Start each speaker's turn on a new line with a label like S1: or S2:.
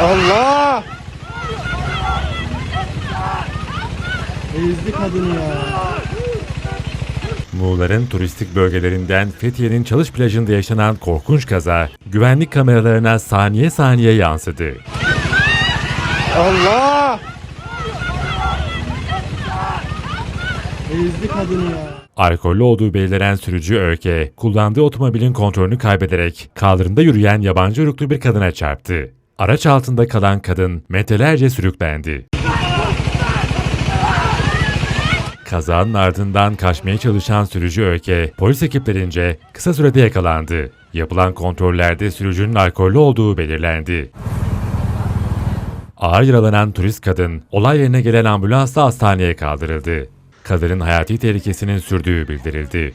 S1: Allah! Ezdi kadını ya.
S2: Muğla'nın turistik bölgelerinden Fethiye'nin Çalış plajında yaşanan korkunç kaza güvenlik kameralarına saniye saniye yansıdı.
S1: Allah! Ezdi kadını ya.
S2: Alkollü olduğu belirlenen sürücü Öke, kullandığı otomobilin kontrolünü kaybederek kaldırımda yürüyen yabancı uyruklu bir kadına çarptı. Araç altında kalan kadın metrelerce sürüklendi. Kazanın ardından kaçmaya çalışan sürücü Öke, polis ekiplerince kısa sürede yakalandı. Yapılan kontrollerde sürücünün alkollü olduğu belirlendi. Ağır yaralanan turist kadın, olay yerine gelen ambulansla hastaneye kaldırıldı. Kadının hayati tehlikesinin sürdüğü bildirildi.